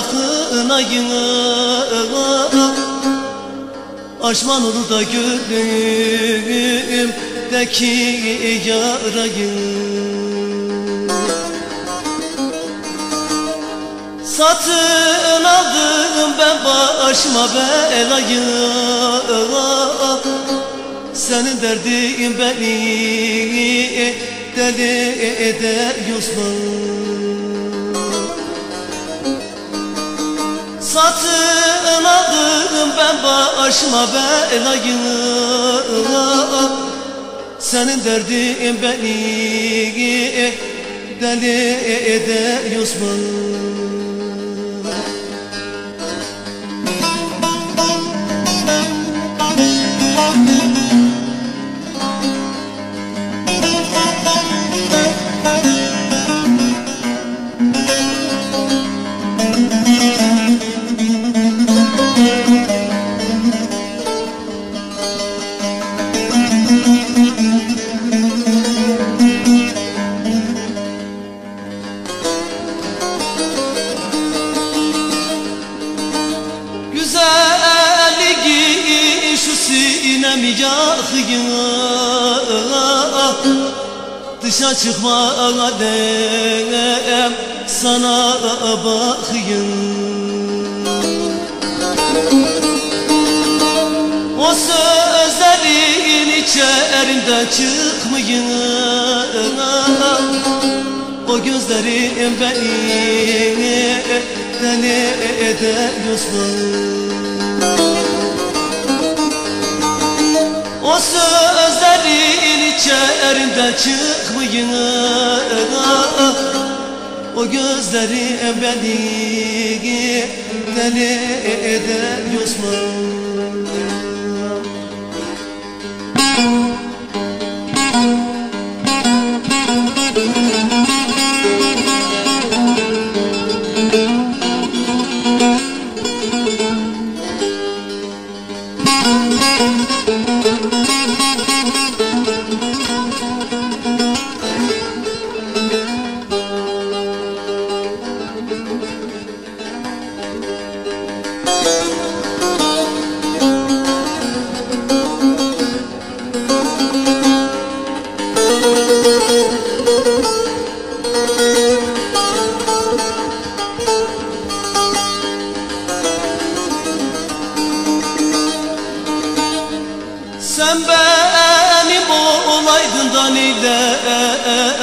yakma akınayım Aşman olur da gönlümdeki yarayım Satın aldım ben başıma belayı. Senin derdin beni deli eder Yusman Satın aldım ben başıma belayı Senin derdin beni deli eder Yusman yakıyor Dışa çıkma alem sana bakayım O sözlerin içerinde çıkmayın O gözlerin beni deli eder O sözlerin içerinde çıkmayın. O gözleri beni deli eder Yusuf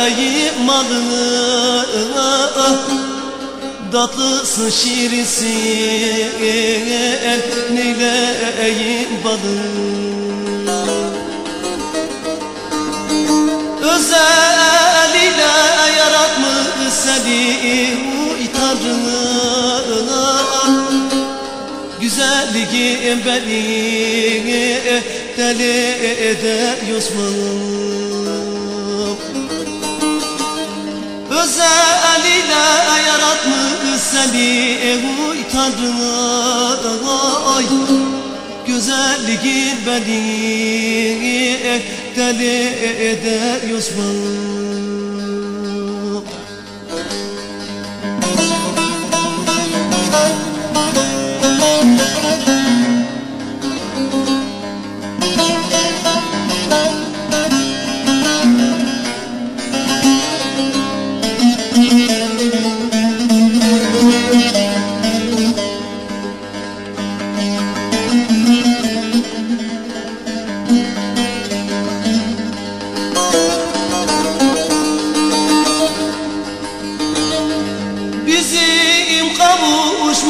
neyleyim malını Tatlısın şirinsin neyleyim balını Özeliyle yaratmış seni uy Tanrım Güzelliğim beni deli eder Yusuf'um Özeliyle yaratmış seni uy Tanrım Ay Güzelliğin beni deli eder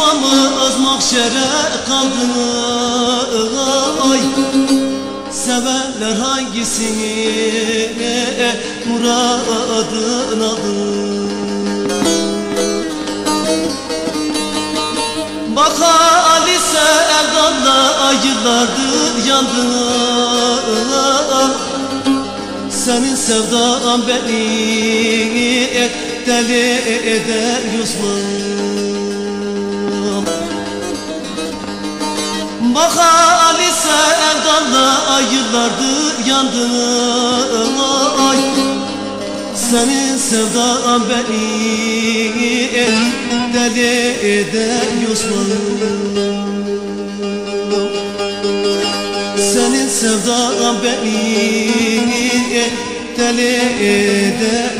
kavuşmamız mahşere kaldı ay Severler hangisini muradın alır Bak Alice Erdal'la yıllardır yandı Senin sevdan beni deli eder Yusuf Bak Ali sevdanla yıllardır yandım. Ay Senin sevdan beni deli Yusuf Senin sevdan beni deli eder